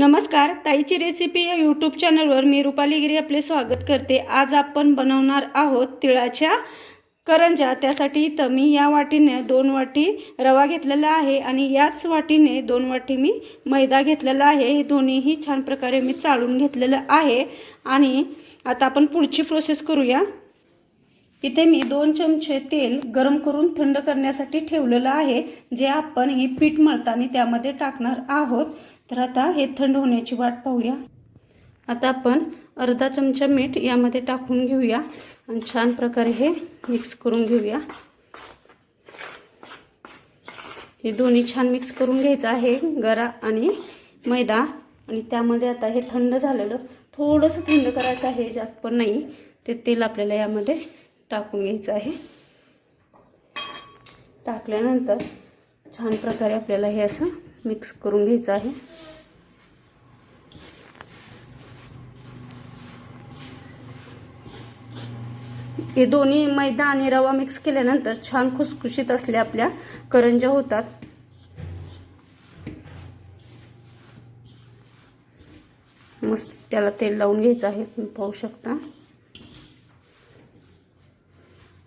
नमस्कार ताईची रेसिपी या यूट्यूब चॅनलवर मी रुपाली गिरी आपले स्वागत करते. आज आपण बनवणार आहोत तिळाच्या करंजा. त्यासाठी इथं मी या वाटीने दोन वाटी रवा घेतलेला आहे आणि याच वाटीने दोन वाटी मी मैदा घेतलेला आहे. हे दोन्हीही छान प्रकारे मी चाळून घेतलेलं आहे. आणि आता आपण पुढची प्रोसेस करूया. इथे मी दोन चमचे तेल गरम करून थंड करण्यासाठी ठेवलेलं आहे. जे आपण हे पीठ मळताना त्यामध्ये टाकणार आहोत. तर आता हे थंड होण्याची वाट पाहूया. आता आपण अर्धा चमचा मीठ यामध्ये टाकून घेऊया आणि छान प्रकारे हे मिक्स करून घेऊया. हे दोन्ही छान मिक्स करून घ्यायचं आहे गरा आणि मैदा. आणि त्यामध्ये आता हे थंड झालेलं थोडंसं थंड करायचं आहे जास्त पण नाही. ते तेल आपल्याला यामध्ये टाकून घ्यायचं आहे. टाकल्यानंतर छान प्रकारे आपल्याला हे असं मिक्स करून घ्यायचं आहे. हे दोन्ही मैदा आणि रवा मिक्स केल्यानंतर छान खुसखुशीत असल्या आपल्या करंज्या होतात. मस्त त्याला तेल लावून घ्यायचं आहे तुम्ही पाहू शकता.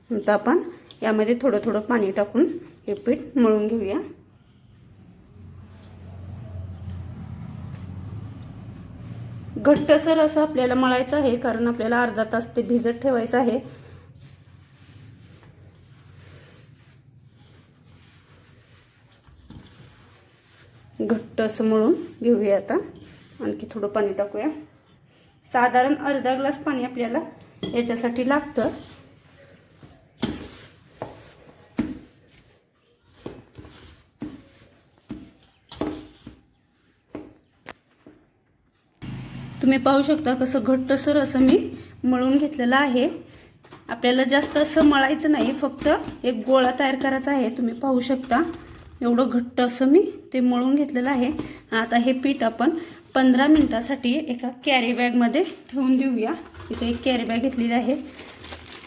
आता आपण यामध्ये थोडं थोडं पाणी टाकून हे पीठ मळून घेऊया. घट्टसर असं आपल्याला मळायचं आहे कारण आपल्याला अर्धा तास ते भिजत ठेवायचं आहे. घट्ट असं मळून घेऊया आता. आणखी थोडं पाणी टाकूया. साधारण अर्धा ग्लास पाणी आपल्याला याच्यासाठी लागतं. तुम्ही पाहू शकता कसं घट्टसर असं मी मळून घेतलेलं आहे. आपल्याला जास्त असं मळायचं नाही फक्त एक गोळा तयार करायचा आहे तुम्ही पाहू शकता. एवढं घट्ट असं मी ते मळून घेतलेलं आहे. आता हे पीठ आपण पंधरा मिनटासाठी एका कॅरी बॅगमध्ये ठेवून देऊया. इथे एक कॅरी बॅग घेतलेली आहे.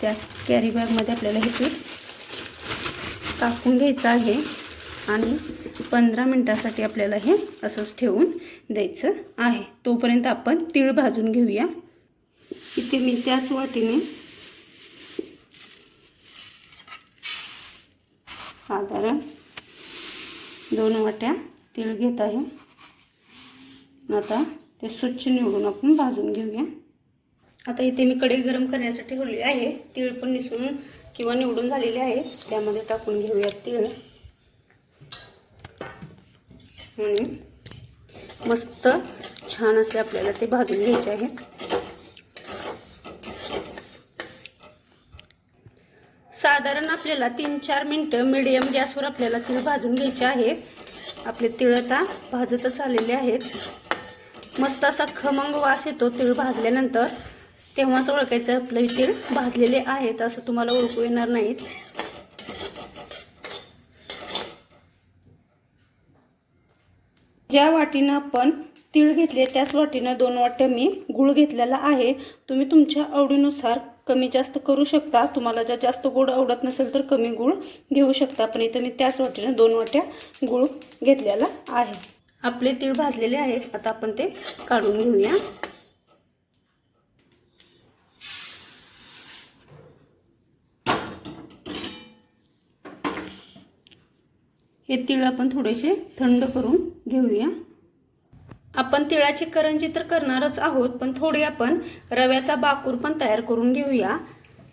त्या कॅरी बॅगमध्ये आपल्याला हे पीठ टाकून घ्यायचं आहे. आणि पंधरा मिनटासाठी आपल्याला हे असंच ठेवून द्यायचं आहे. तोपर्यंत आपण तीळ भाजून घेऊया. इथे मी त्याच वाटीने साधारण दोन वाट्या तीळ घेत आहे. आता ते स्वच्छ निवडून आपण भाजून घेऊया. आता इथे मी कढई गरम करण्यासाठी ठेवलेली आहे. तीळ पण निसून किंवा निवडून झालेले आहे. त्यामध्ये टाकून घेऊया तीळ. म्हणून मस्त छान असे आपल्याला ते भाजून घ्यायचे आहे. साधारण आपल्याला तीन चार मिनटं मिडियम गॅसवर आपल्याला तीळ भाजून घ्यायचे आहेत आपले तीळ आता भाजतच आलेले आहेत. मस्त असा खमंग वास येतो तीळ भाजल्यानंतर. तेव्हाच ओळखायचं आपले तीळ भाजलेले आहेत असं तुम्हाला ओळखू येणार नाहीत. ज्या वाटीनं आपण तीळ घेतले त्याच वाटीनं दोन वाट्या मी गूळ घेतलेला आहे. तुम्ही तुमच्या आवडीनुसार कमी जास्त करू शकता. तुम्हाला जर जास्त गोड आवडत नसेल तर कमी गूळ घेऊ शकता. पण इथं मी त्याच वाटीनं दोन वाट्या गूळ घेतलेला आहे. आपले तीळ भाजलेले आहेत. आता आपण ते काढून घेऊया. हे तीळ आपण थोडेसे थंड करून घेऊया. आपण तिळाची करंजी तर करणारच आहोत पण थोडी आपण रव्याचा बाकूर पण तयार करून घेऊया.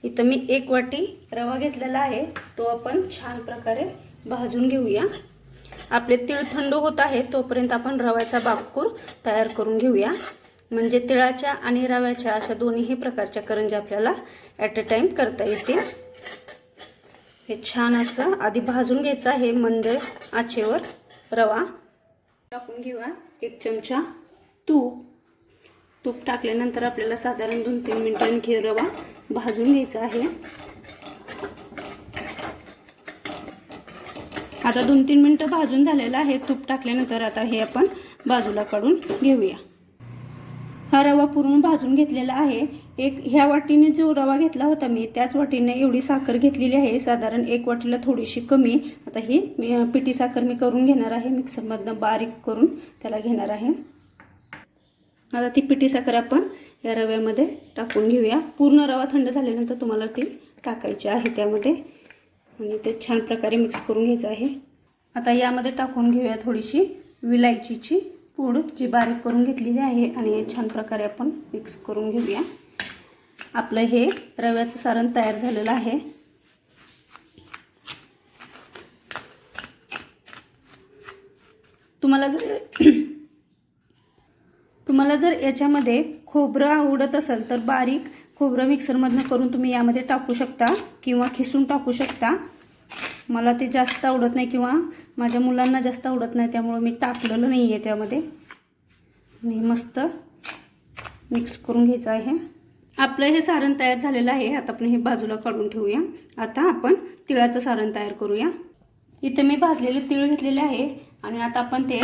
इथं मी एक वाटी रवा घेतलेला आहे तो आपण छान प्रकारे भाजून घेऊया. आपले तीळ थंड होत आहे तोपर्यंत आपण रव्याचा बाकूर तयार करून घेऊया. म्हणजे तिळाच्या आणि रव्याच्या अशा दोन्हीही प्रकारच्या करंजी आपल्याला ॲट अ टाईम करता येतील. हे छान असं आधी भाजून घ्यायचं आहे मंद आचेवर. रवा. टाकून घेऊया एक चमचा तूप. तूप टाकल्यानंतर आपल्याला साधारण दोन तीन मिनिटांनी घे रवा भाजून घ्यायचा आहे. आता दोन तीन मिनटं भाजून झालेलं आहे. तूप टाकल्यानंतर आता हे आपण बाजूला काढून घेऊया. हा रवा पूर्ण भाजून घेतलेला आहे. एक ह्या वाटीने जो रवा घेतला होता मी त्याच वाटीने एवढी साखर घेतलेली आहे. साधारण एक वाटीला थोडीशी कमी. आता ही मी पिठी साखर मी करून घेणार आहे. मिक्सरमधनं बारीक करून त्याला घेणार आहे. आता ती पिठी साखर आपण या रव्यामध्ये टाकून घेऊया. पूर्ण रवा थंड झाल्यानंतर तुम्हाला ती टाकायची आहे त्यामध्ये. आणि ते छान प्रकारे मिक्स करून घ्यायचं आहे. आता यामध्ये टाकून घेऊया थोडीशी विलायचीची पूड जी बारीक करून घेतलेली आहे आणि हे छान प्रकारे आपण मिक्स करून घेऊया. आपलं हे रव्याचं सारण तयार झालेलं आहे. तुम्हाला जर तुम्हाला जर याच्यामध्ये खोबरं आवडत असेल तर बारीक खोबरं मिक्सरमधनं करून तुम्ही यामध्ये टाकू शकता किंवा खिसून टाकू शकता. मला ते जास्त आवडत नाही किंवा माझ्या मुलांना जास्त आवडत नाही त्यामुळं मी टाकलेलं नाही आहे त्यामध्ये. आणि मस्त मिक्स करून घ्यायचं आहे. आपलं हे सारण तयार झालेलं आहे आता आपण हे बाजूला काढून ठेवूया. आता आपण तिळाचं सारण तयार करूया. इथे मी भाजलेले तीळ घेतलेले आहे आणि आता आपण ते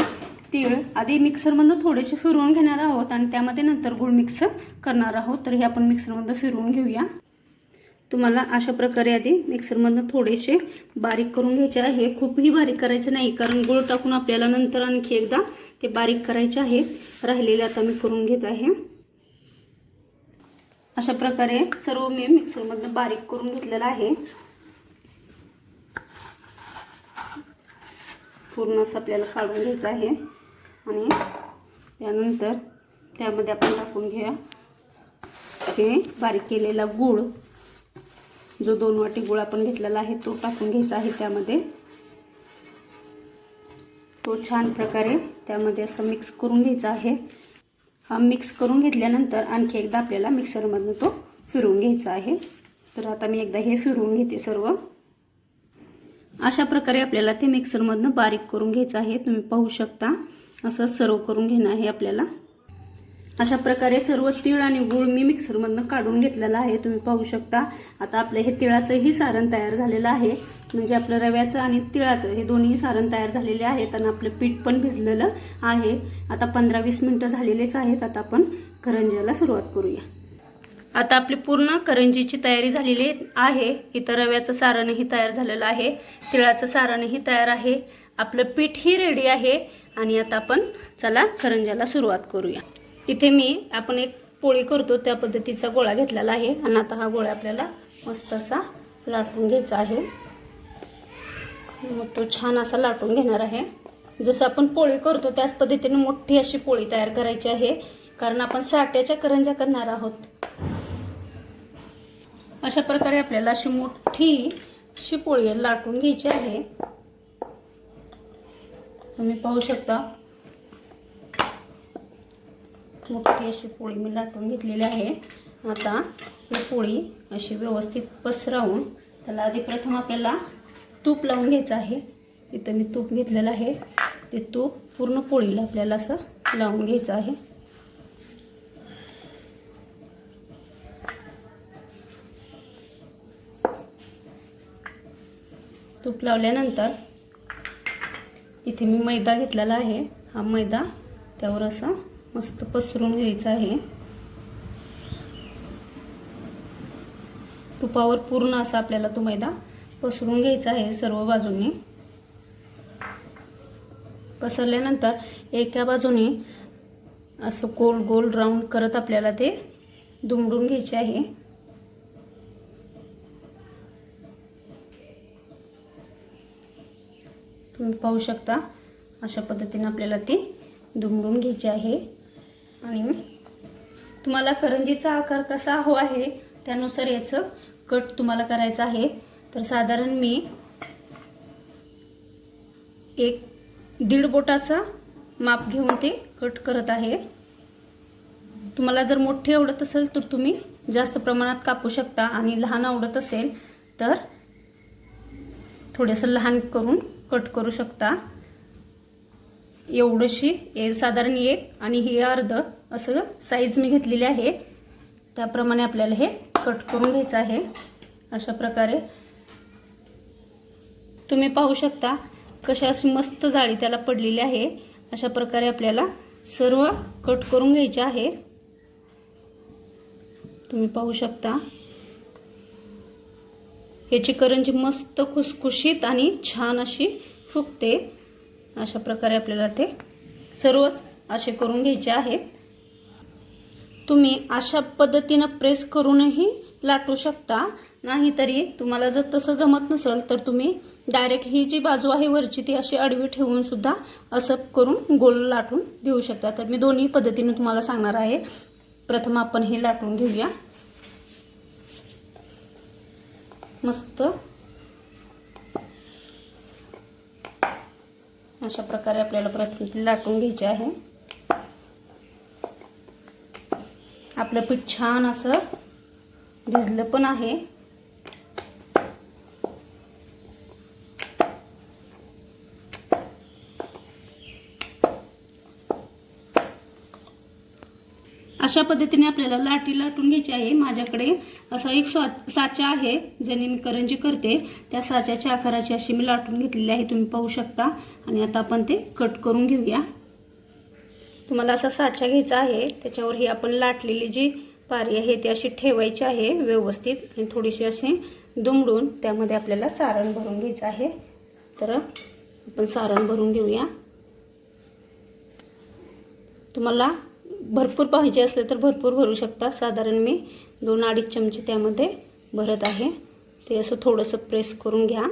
तीळ आधी मिक्सरमधून थोडेसे फिरवून घेणार आहोत आणि त्यामध्ये नंतर गुळ मिक्स करणार आहोत. तर हे आपण मिक्सरमधून फिरवून घेऊया. तुम्हाला अशा प्रकारे आधी मिक्सरमधनं थोडेसे बारीक करून घ्यायचे आहे. खूपही बारीक करायचं नाही कारण गुळ टाकून आपल्याला नंतर आणखी एकदा ते बारीक करायचे आहे. राहिलेले आता मी करून घेत आहे. अशा प्रकारे सर्व मी मिक्सरमधनं बारीक करून घेतलेलं आहे. पूर्ण असं आपल्याला काढून घ्यायचं आहे. आणि त्यानंतर त्यामध्ये आपण टाकून घेऊया हे बारीक केलेला गूळ. जो दोन वाटी गुळ आपण घेतलेला आहे तो टाकून घ्यायचा आहे त्यामध्ये. तो छान प्रकारे त्यामध्ये असं मिक्स करून घ्यायचा आहे. हा मिक्स करून घेतल्यानंतर आणखी एकदा आपल्याला मिक्सरमधनं तो फिरवून घ्यायचा आहे. तर आता मी एकदा हे फिरवून घेते सर्व. अशा प्रकारे आपल्याला ते मिक्सरमधनं बारीक करून घ्यायचं आहे. तुम्ही पाहू शकता असं सर्व करून घेणं आहे आपल्याला. अशा प्रकारे सर्व तीळ आणि गूळ मी मिक्सरमधनं काढून घेतलेला आहे. तुम्ही पाहू शकता. आता आपलं हे तिळाचंही सारण तयार झालेलं आहे. म्हणजे आपलं रव्याचं आणि तिळाचं हे दोन्ही सारण तयार झालेले आहेत आणि आपलं पीठ पण भिजलेलं आहे. आता पंधरा वीस मिनटं झालेलेच आहेत. आता आपण करंज्याला सुरुवात करूया. आता आपली पूर्ण करंजीची तयारी झालेली आहे. इथं रव्याचं सारणही तयार झालेलं आहे. तिळाचं सारणही तयार आहे. आपलं पीठही रेडी आहे. आणि आता आपण चला करंज्याला सुरुवात करूया. इथे मी आपण एक पोळी करतो त्या पद्धतीचा गोळा घेतलेला आहे. आणि आता हा गोळा आपल्याला मस्त असा लाटून घ्यायचा आहे. मग तो छान असा लाटून घेणार आहे. जसं आपण पोळी करतो त्याच पद्धतीने मोठी अशी पोळी तयार करायची आहे. कारण आपण साट्याच्या करंजा करणार आहोत. अशा प्रकारे आपल्याला अशी मोठी अशी पोळी लाटून घ्यायची आहे. तुम्ही पाहू शकता. मोठी अशी पोळी मी लाटून घेतलेली आहे. आता ही पोळी अशी व्यवस्थित पसरवून त्याला आधी प्रथम आपल्याला तूप लावून घ्यायचं आहे. इथं मी तूप घेतलेलं आहे. ते तूप पूर्ण पोळीला आपल्याला असं लावून घ्यायचं आहे. तूप लावल्यानंतर इथे मी मैदा घेतलेला आहे. हा मैदा त्यावर असं मस्त पसरून घ्यायचं आहे. तुपावर पूर्ण असा आपल्याला तो मैदा पसरून घ्यायचा आहे सर्व बाजूंनी. पसरल्यानंतर एका बाजूने असं गोल गोल राऊंड करत आपल्याला ते दुमडून घ्यायचे आहे. तुम्ही पाहू शकता अशा पद्धतीने आपल्याला ती दुमडून घ्यायची आहे. आणि तुम्हाला करंजीचा आकार कसा हवा आहे त्यानुसार याचं कट तुम्हाला करायचं आहे. तर साधारण मी एक दीड बोटाचा माप घेऊन ते कट करत आहे. तुम्हाला जर मोठे आवडत असेल तर तुम्ही जास्त प्रमाणात कापू शकता आणि लहान आवडत असेल तर थोडंसं लहान करून कट करू शकता. एवढंशी ए साधारण एक आणि हे अर्ध असं साईज मी घेतलेली आहे. त्याप्रमाणे आपल्याला हे कट करून घ्यायचं आहे. अशा प्रकारे. तुम्ही पाहू शकता कशा अशी मस्त जाळी त्याला पडलेली आहे. अशा प्रकारे आपल्याला सर्व कट करून घ्यायचे आहे. तुम्ही पाहू शकता. याची करंजी मस्त खुसखुशीत आणि छान अशी फुगते. अशा प्रकारे आपल्याला ते सर्वच असे करून घ्यायचे आहेत. तुम्ही अशा पद्धतीनं प्रेस करूनही लाटू शकता. नाहीतरी तुम्हाला जर तसं जमत नसेल तर तुम्ही डायरेक्ट ही जी बाजू आहे वरची ती अशी आडवी ठेवून सुद्धा असं करून गोल लाटून घेऊ शकता. तर मी दोन्ही पद्धतीने तुम्हाला सांगणार आहे. प्रथम आपण हे लाटून घेऊया. मस्त. अशा प्रकारे आपल्याला प्रथम ती लाटून घ्यायची आहे. आपलं पीठ छान असं भिजलं पण आहे. अशा पद्धतीने आपल्याला लाटी लाटून घ्यायची आहे. माझ्याकडे असा एक स्वा साचा आहे ज्याने मी करंजी करते. त्या साच्याच्या आकाराची अशी मी लाटून घेतलेली आहे. तुम्ही पाहू शकता. आणि आता आपण ते कट करून घेऊया. तुम्हाला असा साचा घ्यायचा आहे. त्याच्यावर ही आपण लाटलेली जी पारी आहे ती अशी ठेवायची आहे व्यवस्थित. आणि थोडीशी अशी दुमडून त्यामध्ये आपल्याला सारण भरून घ्यायचं आहे. तर आपण सारण भरून घेऊया. तुम्हाला भरपूर पाहिजे असले तर भरपूर भरू शकता. साधारण मी दोन अडीच चमचे त्यामध्ये भरत आहे. ते असं थोडंसं प्रेस करून घ्या.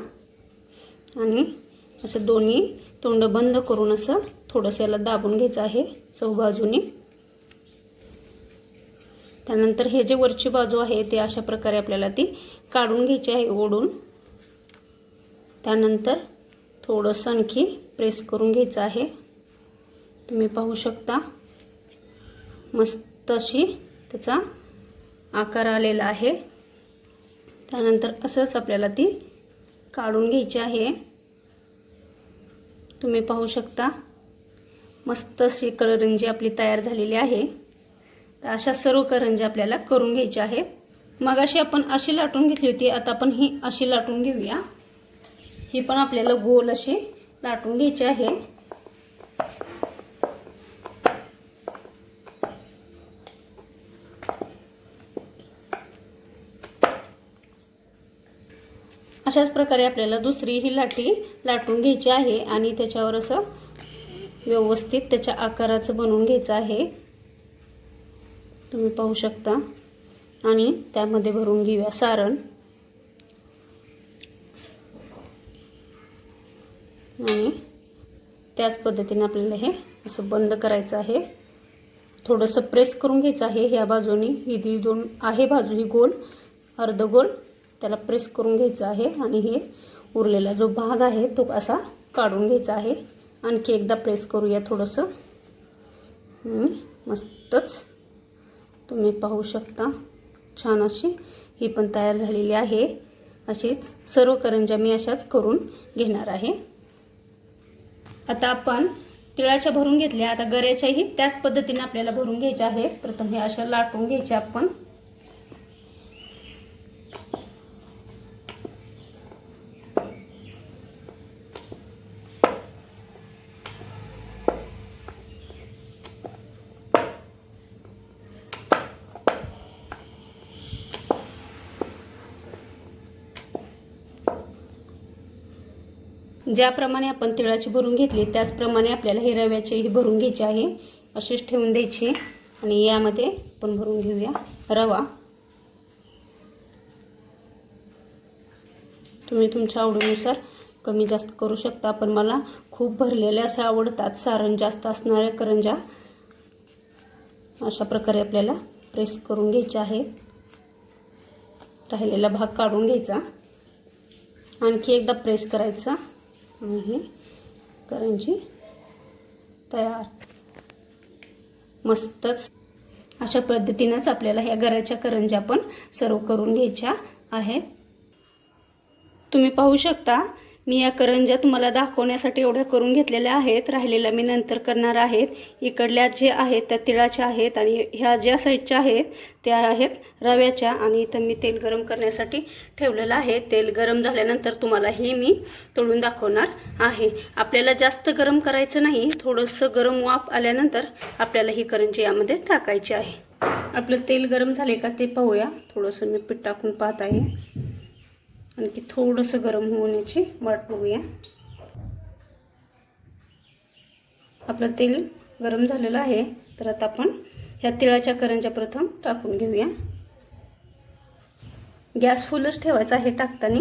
आणि असं दोन्ही तोंड बंद करून असं थोडंसं याला दाबून घ्यायचं आहे चौबाजूनी. त्यानंतर हे जे वरची बाजू आहे ते अशा प्रकारे आपल्याला ती काढून घ्यायची आहे ओढून. त्यानंतर थोडंसं आणखी प्रेस करून घ्यायचं आहे. तुम्ही पाहू शकता. मस्त अशी त्याचा आकार आलेला आहे. त्यानंतर असंच आपल्याला ती काढून घ्यायची आहे. तुम्ही पाहू शकता. मस्त अशी करंजी आपली तयार झालेली आहे. तर अशा सर्व करंजी आपल्याला करून घ्यायच्या आहेत. मग अशी आपण अशी लाटून घेतली होती आता आपण ही अशी लाटून घेऊया. ही पण आपल्याला गोल अशी लाटून घ्यायची आहे. अशाच प्रकारे आपल्याला दुसरी ही लाटी लाटून घ्यायची आहे आणि त्याच्यावर असं व्यवस्थित त्याच्या आकाराचं बनवून घ्यायचं आहे. तुम्ही पाहू शकता. आणि त्यामध्ये भरून घेऊया सारण. आणि त्याच पद्धतीने आपल्याला हे असं बंद करायचं आहे. थोडंसं प्रेस करून घ्यायचं आहे. ह्या बाजूनी ही जी दोन आहे बाजू ही गोल अर्धगोल त्याला प्रेस करून घ्यायचं आहे आणि हे उरलेला जो भाग आहे तो असा काढून घ्यायचा आहे. आणखी एकदा प्रेस करूया थोडंसं. मस्तच. तुम्ही पाहू शकता. छान अशी ही पण तयार झालेली आहे. अशीच सर्व करंज्या मी अशाच करून घेणार आहे. आता आपण तिळाच्या भरून घेतल्या. आता गऱ्याच्याही त्याच पद्धतीने आपल्याला भरून घ्यायच्या आहे. प्रथम हे अशा लाटून घ्यायच्या आपण. ज्याप्रमाणे आपण तिळाची भरून घेतली त्याचप्रमाणे आपल्याला हे रव्याचीही भरून घ्यायची आहे. अशीच ठेवून द्यायची. आणि यामध्ये आपण भरून घेऊया रवा. तुम्ही तुमच्या आवडीनुसार कमी जास्त करू शकता पण मला खूप भरलेल्या अशा आवडतात. सारण जास्त असणाऱ्या करंजा अशा प्रकारे आपल्याला प्रेस करून घ्यायचे आहे. राहिलेला भाग काढून घ्यायचा. आणखी एकदा प्रेस करायचा. आणि ही करंजी तयार. मस्तच. अशा पद्धतीनंच आपल्याला ह्या घराच्या करंज्या पण सर्व करून घ्यायच्या आहेत. तुम्ही पाहू शकता मी या करंज्या तुम्हाला दाखवण्यासाठी एवढ्या करून घेतलेल्या आहेत. राहिलेल्या मी नंतर करणार आहेत. इकडल्या जे आहेत त्या तिळाच्या आहेत आणि ह्या ज्या साईडच्या आहेत त्या आहेत रव्याच्या आणि इथं मी तेल गरम करण्यासाठी ठेवलेलं आहे. तेल गरम झाल्यानंतर तुम्हाला हे मी तळून दाखवणार आहे. आपल्याला जास्त गरम करायचं नाही. थोडंसं गरम वाफ आल्यानंतर आपल्याला ही करंजी यामध्ये टाकायची आहे. आपलं तेल गरम झाले का ते पाहूया. थोडंसं मी पीठ टाकून पाहत आहे. आणखी थोडंसं गरम होण्याची वाट बघूया. आपलं तेल गरम झालेलं आहे तर आता आपण ह्या तिळाच्या करंजा प्रथम टाकून घेऊया. गॅस फुलच ठेवायचा आहे टाकताना.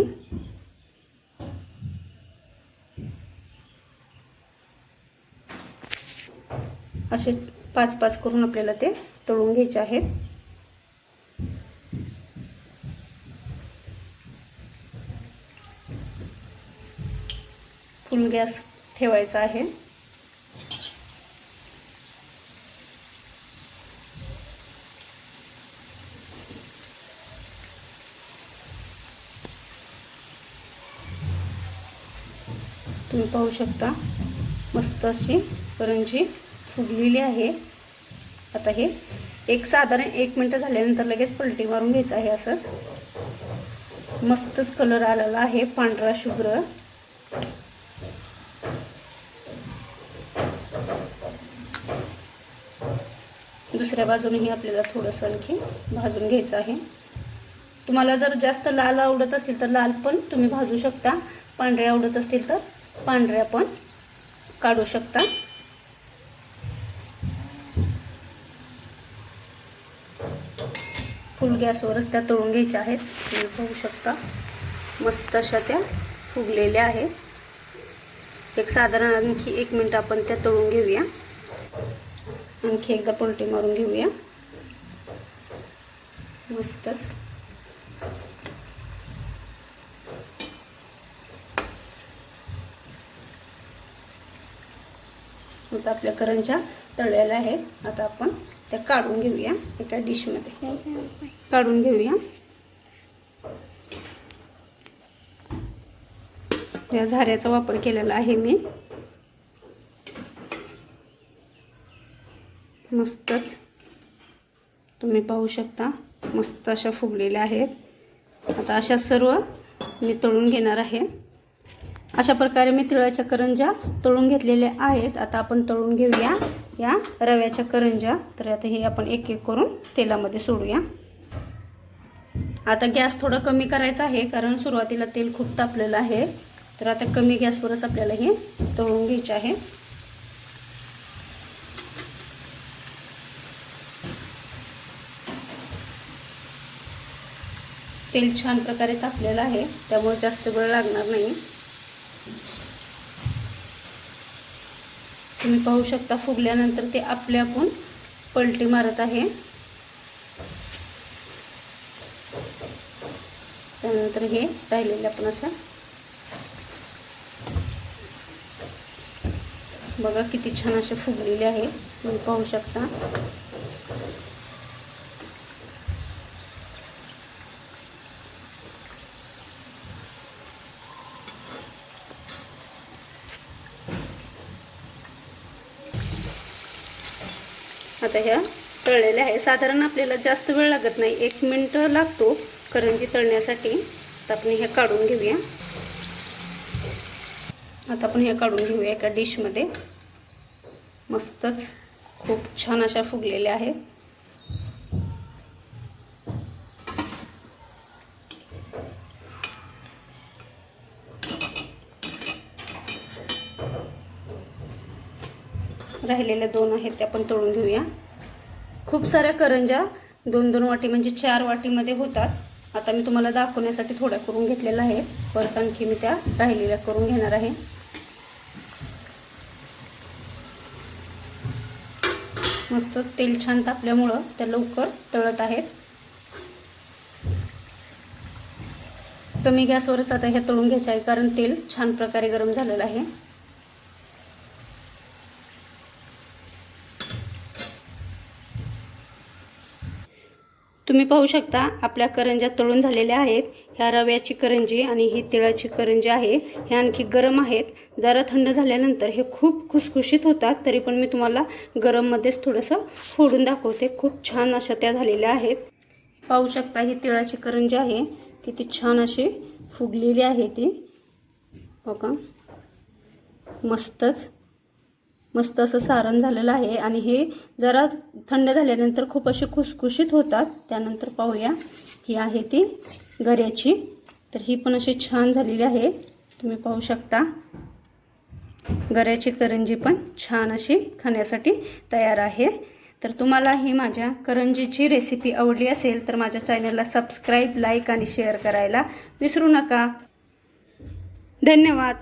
असे पाच पाच करून आपल्याला ते तळून घ्यायचे आहेत. गॅस ठेवायचा आहे. तुम्ही पाहू शकता मस्त अशी करंजी फुगलेली आहे. आता हे एक साधारण एक मिनटं झाल्यानंतर लगेच पलटी मारून घ्यायचं आहे असंच. मस्तच कलर आलेला आहे पांढरा शुभ्र. दुसऱ्या बाजूनेही आपल्याला थोडंसं आणखी भाजून घ्यायचं आहे. तुम्हाला जर जास्त लाल आवडत असतील तर लाल पण तुम्ही भाजू शकता. पांढऱ्या आवडत असतील तर पांढऱ्या पण काढू शकता. फुल गॅसवरच त्या तळून घ्यायच्या आहेत. तुम्ही पाहू शकता. मस्त अशा त्या फुगलेल्या आहेत. एक साधारण आणखी एक मिनिट आपण त्या तळून घेऊया. आणखी एकदा पलटी मारून घेऊया. मस्तच आता आपल्या करंज्या तळलेल्या आहेत. आता आपण त्या काढून घेऊया एका डिशमध्ये. काढून घेऊया. या झाऱ्याचा वापर केलेला आहे मी. मस्तच तुम्ही पाहू शकता मस्त अशा फुगलेल्या आहेत. आता अशा सर्व मी तळून घेणार आहे. अशा प्रकारे मी तिळाच्या करंज्या तळून घेतलेल्या आहेत. आता आपण तळून घेऊया या रव्याच्या करंज्या. तर आता हे आपण एक एक करून तेलामध्ये सोडूया. आता गॅस थोडा कमी करायचा आहे कारण सुरुवातीला तेल खूप तापलेलं आहे. तर आता कमी गॅसवरच आपल्याला हे तळून घ्यायचे आहे. तेल छान प्रकारे तापलेलं आहे त्यामुळे जास्त वेळ लागणार नाही. तुम्ही पाहू शकता फुगल्यानंतर ते आपले आपण पलटी मारत आहे. त्यानंतर हे राहिलेले आपण असं. बघा किती छान असे फुगलेले आहे तुम्ही पाहू शकता. आता ह्या तळलेल्या आहे साधारण आपल्याला जास्त वेळ लागत नाही. एक मिनटं लागतो करंजी तळण्यासाठी. तर आपण हे काढून घेऊया. आता आपण हे काढून घेऊया एका डिशमध्ये. मस्तच. खूप छान अशा फुगलेल्या आहेत. राहिलेल्या दोन आहेत त्या पण तळून घेऊया. खूप साऱ्या करंज्या दोन दोन वाटी म्हणजे चार वाटीमध्ये होतात. आता मी तुम्हाला दाखवण्यासाठी थोड्या करून घेतलेल्या आहे. परत आणखी मी त्या राहिलेल्या करून घेणार आहे. मस्त तेल छान तापल्यामुळं त्या लवकर तळत आहेत. कमी गॅसवरच आता ह्या तळून घ्यायच्या आहे कारण तेल छान प्रकारे गरम झालेलं आहे. तुम्ही पाहू शकता आपल्या करंज्या तळून झालेल्या आहेत. ह्या रव्याची करंजी आणि ही तिळाची करंजी आहे. हे आणखी गरम आहेत. जरा थंड झाल्यानंतर हे खूप खुसखुशीत होतात तरी पण मी तुम्हाला गरममध्येच थोडंसं फोडून दाखवते. खूप छान अशा त्या झालेल्या आहेत. पाहू शकता ही तिळाची करंजी आहे. किती छान अशी फुगलेली आहे ती. बघा. मस्तच. मस्त असं सारण झालेलं आहे. आणि हे जरा थंड झाल्यानंतर खूप असे खुसखुशीत होतात. त्यानंतर पाहूया ही आहे ती गऱ्याची. तर ही पण अशी छान झालेली आहे. तुम्ही पाहू शकता. गऱ्याची करंजी पण छान अशी खाण्यासाठी तयार आहे. तर तुम्हाला ही माझ्या करंजीची रेसिपी आवडली असेल तर माझ्या चॅनलला सबस्क्राईब लाईक आणि शेअर करायला विसरू नका. धन्यवाद.